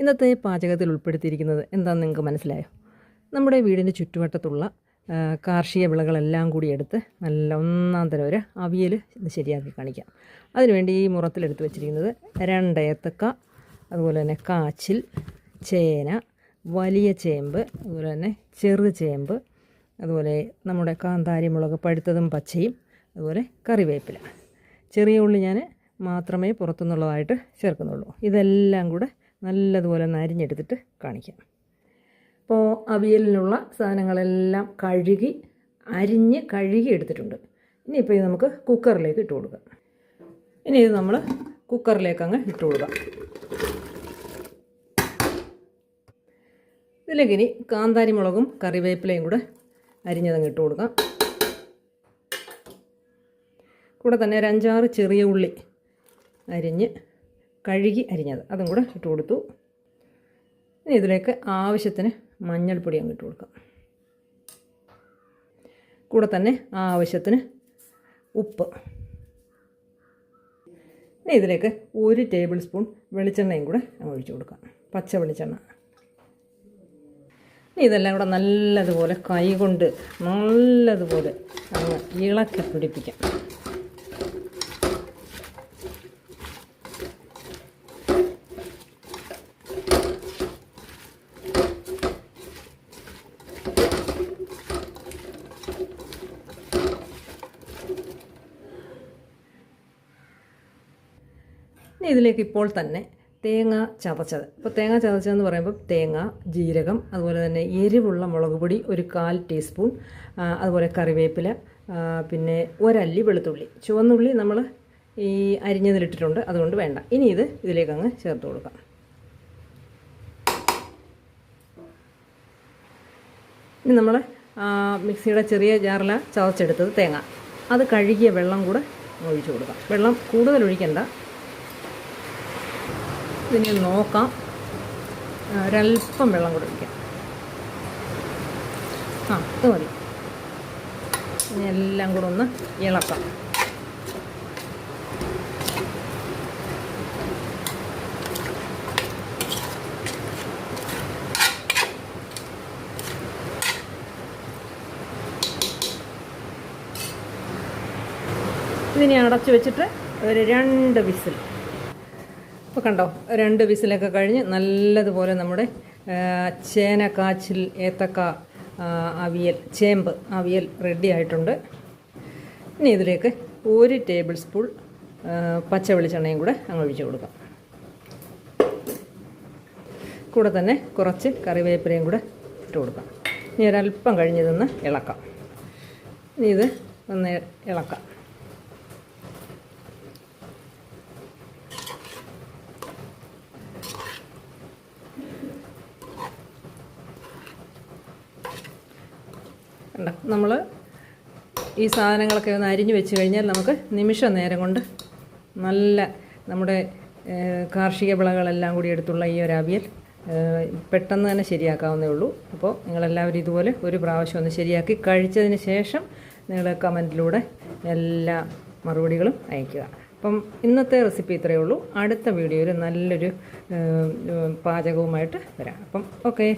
ഇന്നത്തെ പാചകത്തിൽ ഉൾപ്പെടുത്തിയിരിക്കുന്നത് എന്താണെന്ന് നിങ്ങൾക്ക് മനസ്സിലായോ? നമ്മുടെ വീടിന്റെ ചുറ്റുവട്ടത്തുള്ള കാർഷിക വിളകളെല്ലാം കൂടി എടുത്ത് നല്ല ഒന്നാം തരം ഒരു അവിയൽ ശരിയാക്കി കാണിക്കാം. അതിനുവേണ്ടി ഈ മുറത്തിലെടുത്ത് വെച്ചിരിക്കുന്നത് രണ്ട് ഏത്തക്ക അതുപോലെ തന്നെ കാച്ചിൽ ചേന വലിയ ചേമ്പ് അതുപോലെ തന്നെ ചെറു ചേമ്പ് അതുപോലെ നമ്മുടെ കാന്താരി മുളക് പഴുത്തതും പച്ചയും അതുപോലെ കറിവേപ്പില. ചെറിയ ഉള്ളി ഞാൻ മാത്രമേ പുറത്തുനിന്നുള്ളതായിട്ട് ചേർക്കുന്നുള്ളൂ. ഇതെല്ലാം കൂടെ നല്ലതുപോലെ ഒന്ന് അരിഞ്ഞെടുത്തിട്ട് കാണിക്കാം. അപ്പോൾ അവിയലിനുള്ള സാധനങ്ങളെല്ലാം കഴുകി അരിഞ്ഞ് കഴുകി എടുത്തിട്ടുണ്ട്. ഇനിയിപ്പോൾ ഇത് നമുക്ക് കുക്കറിലേക്ക് ഇട്ട് കൊടുക്കാം. ഇനി ഇത് നമ്മൾ കുക്കറിലേക്ക് അങ്ങ് ഇട്ട് കൊടുക്കാം. ഇതിലേക്ക് ഇനി കാന്താരി മുളകും കറിവേപ്പിലയും കൂടെ അരിഞ്ഞതങ്ങ് ഇട്ട് കൊടുക്കാം. കൂടെ തന്നെ ഒരു അഞ്ചാറ് ചെറിയ ഉള്ളി അരിഞ്ഞ് കഴുകി അരിഞ്ഞത്. അതും കൂടെ ഇട്ട് കൊടുത്തു. ഇനി ഇതിലേക്ക് ആവശ്യത്തിന് മഞ്ഞൾപ്പൊടി അങ്ങ് ഇട്ട് കൊടുക്കാം. കൂടെ തന്നെ ആവശ്യത്തിന് ഉപ്പ്. ഇനി ഇതിലേക്ക് ഒരു ടേബിൾ സ്പൂൺ വെളിച്ചെണ്ണയും കൂടെ ഒഴിച്ചു കൊടുക്കാം. പച്ച വെളിച്ചെണ്ണ. ഇനി ഇതെല്ലാം കൂടെ നല്ലതുപോലെ കൈ കൊണ്ട് നല്ലതുപോലെ അങ്ങ് ഇളക്കി പിടിപ്പിക്കാം. ഇനി ഇതിലേക്ക് ഇപ്പോൾ തന്നെ തേങ്ങ ചതച്ചത്. ഇപ്പോൾ തേങ്ങ ചതച്ചതെന്ന് പറയുമ്പോൾ തേങ്ങ ജീരകം അതുപോലെ തന്നെ എരിവുള്ള മുളക് പൊടി ഒരു കാൽ ടീസ്പൂൺ അതുപോലെ കറിവേപ്പില പിന്നെ ഒരല്ലി വെളുത്തുള്ളി. ചുവന്നുള്ളി നമ്മൾ ഈ അരിഞ്ഞതിലിട്ടിട്ടുണ്ട് അതുകൊണ്ട് വേണ്ട. ഇനി ഇത് ഇതിലേക്ക് അങ്ങ് ചേർത്ത് കൊടുക്കാം. ഇനി നമ്മൾ മിക്സിയുടെ ചെറിയ ജാറില ചതച്ചെടുത്തത് തേങ്ങ. അത് കഴുകിയ വെള്ളം കൂടെ ഒഴിച്ചു കൊടുക്കാം. വെള്ളം കൂടുതൽ ഒഴിക്കണ്ട ഒന്ന് നോക്കാം. ഒരല്പം വെള്ളം കൂടെ ഒഴിക്കാം. ആ ഇത് മതി. ഇനി എല്ലാം കൂടെ ഒന്ന് ഇളക്കാം. ഇതിനെ അടച്ചു വെച്ചിട്ട് ഒരു രണ്ട് വിസിൽ. ഇപ്പോൾ കണ്ടോ രണ്ട് വിസിലൊക്കെ കഴിഞ്ഞ് നല്ലതുപോലെ നമ്മുടെ ചേന കാച്ചിൽ ഏത്തക്ക അവിയൽ ചേമ്പ് അവിയൽ റെഡി ആയിട്ടുണ്ട്. ഇനി ഇതിലേക്ക് ഒരു ടേബിൾ സ്പൂൺ പച്ച വെളിച്ചെണ്ണയും കൂടെ അങ്ങ് ഒഴിച്ച് കൊടുക്കാം. കൂടെ തന്നെ കുറച്ച് കറിവേപ്പിലയും കൂടെ ഇട്ട് കൊടുക്കാം. ഇനി ഒരല്പം കഴിഞ്ഞ് ഇതൊന്ന് ഇളക്കാം. ഇനി ഇത് ഒന്ന് ഇളക്കാം. കണ്ടോ? നമ്മൾ ഈ സാധനങ്ങളൊക്കെ ഒന്ന് അരിഞ്ഞു വെച്ച് കഴിഞ്ഞാൽ നമുക്ക് നിമിഷ നേരം കൊണ്ട് നല്ല നമ്മുടെ കാർഷിക വിളകളെല്ലാം കൂടി എടുത്തുള്ള ഈ ഒരു അവിയൽ പെട്ടെന്ന് തന്നെ ശരിയാക്കാവുന്നേ ഉള്ളൂ. അപ്പോൾ നിങ്ങളെല്ലാവരും ഇതുപോലെ ഒരു പ്രാവശ്യം ഒന്ന് ശരിയാക്കി കഴിച്ചതിന് ശേഷം നിങ്ങൾ കമന്റിലൂടെ എല്ലാ മറുപടികളും അയയ്ക്കുക. അപ്പം ഇന്നത്തെ റെസിപ്പി ഇത്രയേ ഉള്ളൂ. അടുത്ത വീഡിയോയിൽ നല്ലൊരു പാചകവുമായിട്ട് വരാം. അപ്പം ഓക്കെ.